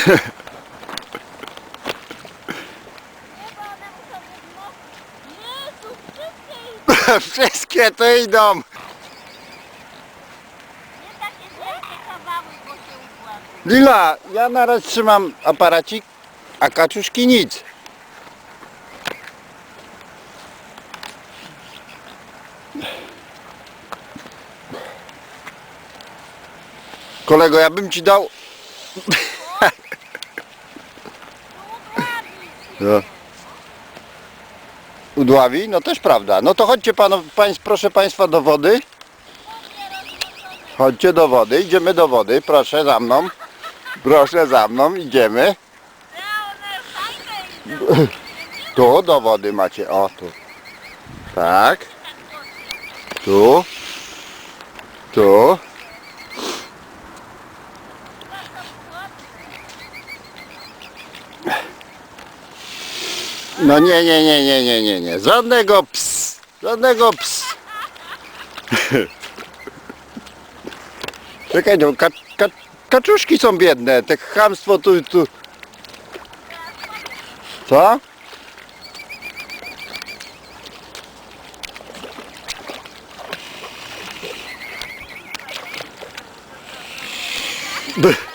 wszystkie to idą. Nie takie wielkie kawały, bo się układa. Lila, ja na raz trzymam aparacik, a kaczuszki nic. Kolego, ja bym ci dał... No. Udławi? No też prawda. No to chodźcie panow, pańs, proszę państwa do wody. Chodźcie do wody, idziemy do wody, proszę za mną. Proszę za mną, idziemy. Tu do wody macie, o tu. Tak. Tu. Tu. No nie, nie, nie, nie, nie, nie, nie. Żadnego ps. Żadnego ps. Czekaj, no, ka, ka, kaczuszki są biedne. Te chamstwo tu, tu. Co? By.